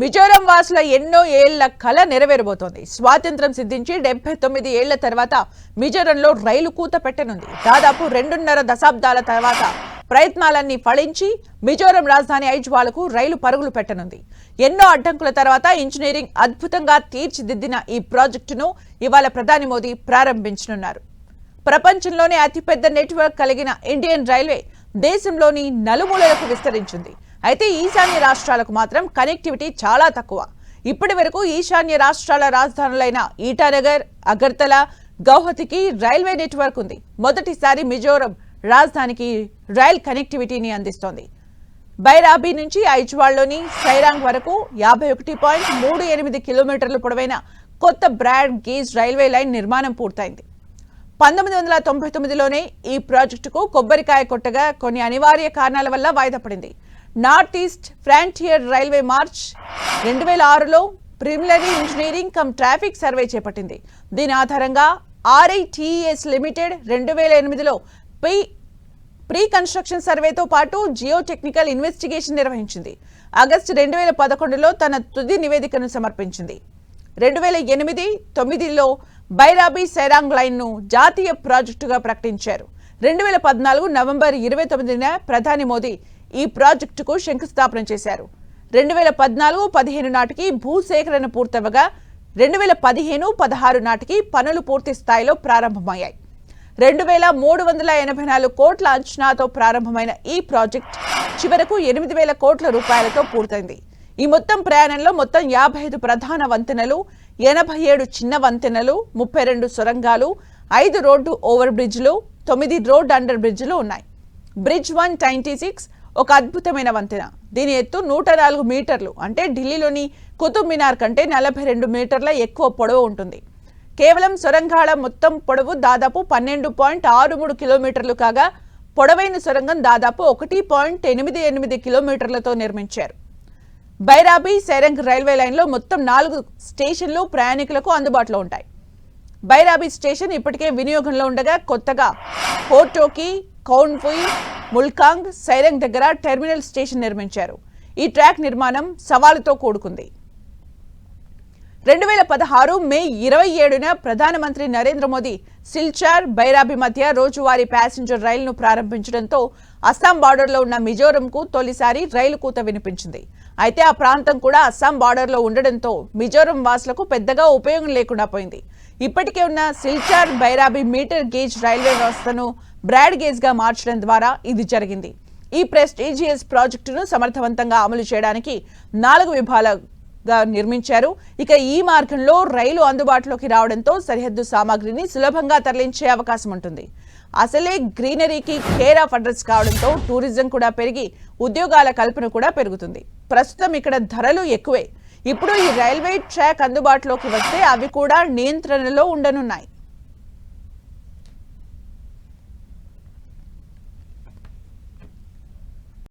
మిజోరం వాసుల ఎన్నో ఏళ్ళ కళ నెరవేరబోతోంది. స్వాతంత్రం సిద్ధించి డెబ్బై తొమ్మిది ఏళ్ళ తర్వాత మిజోరంలో రైలు కూత పెట్టనుంది. దాదాపు రెండున్నర దశాబ్దాల తర్వాత ప్రయత్నాలన్నీ ఫలించి మిజోరం రాజధాని ఐజ్వాలకు రైలు పరుగులు పెట్టనుంది. ఎన్నో అడ్డంకుల తర్వాత ఇంజనీరింగ్ అద్భుతంగా తీర్చిదిద్దిన ఈ ప్రాజెక్టును ఇవాళ ప్రధాని మోదీ ప్రారంభించనున్నారు. ప్రపంచంలోనే అతిపెద్ద నెట్వర్క్ కలిగిన ఇండియన్ రైల్వే దేశంలోని నలుమూలలకు విస్తరించింది. అయితే ఈశాన్య రాష్ట్రాలకు మాత్రం కనెక్టివిటీ చాలా తక్కువ. ఇప్పటి వరకు ఈశాన్య రాష్ట్రాల రాజధానులైన ఈటానగర్ అగర్తల గౌహతికి రైల్వే నెట్వర్క్ ఉంది. మొదటిసారి మిజోరం రాజధానికి రైల్ కనెక్టివిటీని అందిస్తోంది. బైరాబీ నుంచి ఐజ్వాల్లోని సైరాంగ్ వరకు యాభై ఒకటి పాయింట్ మూడు ఎనిమిది కిలోమీటర్ల పొడవైన కొత్త బ్రాడ్ గేజ్ రైల్వే లైన్ నిర్మాణం పూర్తయింది. పంతొమ్మిది వందల తొంభై తొమ్మిదిలోనే ఈ ప్రాజెక్టుకు కొబ్బరికాయ కొట్టగా కొన్ని అనివార్య కారణాల వల్ల వాయిదా పడింది. North east frontier railway March రెండు వేల ఆరులో preliminary engineering cum traffic survey చేపట్టింది. దీని ఆధారంగా ఆర్ఐటిఎస్ లిమిటెడ్ రెండు వేల ఎనిమిదిలో పి ప్రీ కన్స్ట్రక్షన్ సర్వేతో పాటు జియో టెక్నికల్ ఇన్వెస్టిగేషన్ నిర్వహించింది. ఆగస్టు రెండు వేల పదకొండులో తన తుది నివేదికను సమర్పించింది. రెండు వేల ఎనిమిది తొమ్మిదిలో బైరాబీ సెరాంగ్ లైన్ను జాతీయ ప్రాజెక్టుగా ప్రకటించారు. రెండు వేల పద్నాలుగు నవంబర్ ఇరవై తొమ్మిదిన ప్రధాని మోదీ ఈ ప్రాజెక్టుకు శంకుస్థాపన చేశారు. రెండు వేల పద్నాలుగు పదిహేను నాటికి భూసేకరణ పూర్తవగా రెండు వేల పదిహేను పదహారు నాటికి పనులు పూర్తి స్థాయిలో ప్రారంభమయ్యాయి. రెండు వేల మూడు వందల ఎనభై నాలుగు కోట్ల అంచనాతో ప్రారంభమైన ఈ ప్రాజెక్ట్ చివరకు ఎనిమిది వేల కోట్ల రూపాయలతో పూర్తయింది. ఈ మొత్తం ప్రయాణంలో మొత్తం యాభై ఐదు ప్రధాన వంతెనలు ఎనభై ఏడు చిన్న వంతెనలు ముప్పై రెండు సొరంగాలు ఐదు రోడ్డు ఓవర్ బ్రిడ్జ్లు తొమ్మిది రోడ్ అండర్ బ్రిడ్జ్లు ఉన్నాయి. బ్రిడ్జ్ వన్ నైంటీ సిక్స్ ఒక అద్భుతమైన వంతెన. దీని ఎత్తు నూట నాలుగు మీటర్లు. అంటే ఢిల్లీలోని కుతుబ్ మినార్ కంటే నలభై రెండు మీటర్ల ఎక్కువ పొడవు ఉంటుంది. కేవలం సొరంగాల మొత్తం పొడవు దాదాపు పన్నెండు పాయింట్ ఆరు మూడు కిలోమీటర్లు కాగా పొడవైన సొరంగం దాదాపు ఒకటి పాయింట్ ఎనిమిది ఎనిమిది కిలోమీటర్లతో నిర్మించారు. బైరాబీ సెరంగ్ రైల్వే లైన్లో మొత్తం నాలుగు స్టేషన్లు ప్రయాణికులకు అందుబాటులో ఉంటాయి. బైరాబీ స్టేషన్ ఇప్పటికే వినియోగంలో ఉండగా కొత్తగా హోటోకి కౌన్ఫుయ్ ముల్కాంగ్ సైరంగ్ దగ్గర టెర్మినల్ స్టేషన్ నిర్మించారు. ఈ ట్రాక్ నిర్మాణం సవాలుతో కూడుకుంది. రెండు వేల పదహారు మే ఇరవై ఏడున ప్రధానమంత్రి నరేంద్ర మోదీ సిల్చార్ బైరాబి మధ్య రోజువారీ ప్యాసింజర్ రైలును ప్రారంభించడంతో అస్సాం బార్డర్లో ఉన్న మిజోరంకు తొలిసారి రైలు కూత వినిపించింది. అయితే ఆ ప్రాంతం కూడా అస్సాం బార్డర్లో ఉండడంతో మిజోరం వాసులకు పెద్దగా ఉపయోగం లేకుండా పోయింది. ఇప్పటికే ఉన్న Silchar Bairabi metre gauge railway వ్యవస్థను బ్రాడ్ గేజ్గా మార్చడం ద్వారా ఇది జరిగింది. ఈ ప్రెస్టీజియస్ ప్రాజెక్టును సమర్థవంతంగా అమలు చేయడానికి నాలుగు విభాగాలుగా నిర్మించారు. ఇక ఈ మార్గంలో రైలు అందుబాటులోకి రావడంతో సరిహద్దు సామాగ్రిని సులభంగా తరలించే అవకాశం ఉంటుంది. అసలే గ్రీనరీకి కేర్ ఆఫ్ అడ్రస్ కావడంతో టూరిజం కూడా పెరిగి ఉద్యోగాల కల్పన కూడా పెరుగుతుంది. ప్రస్తుతం ఇక్కడ ధరలు ఎక్కువే. ఇప్పుడు ఈ రైల్వే ట్రాక్ అందుబాటులోకి వస్తే అవి కూడా నియంత్రణలో ఉండనున్నాయి.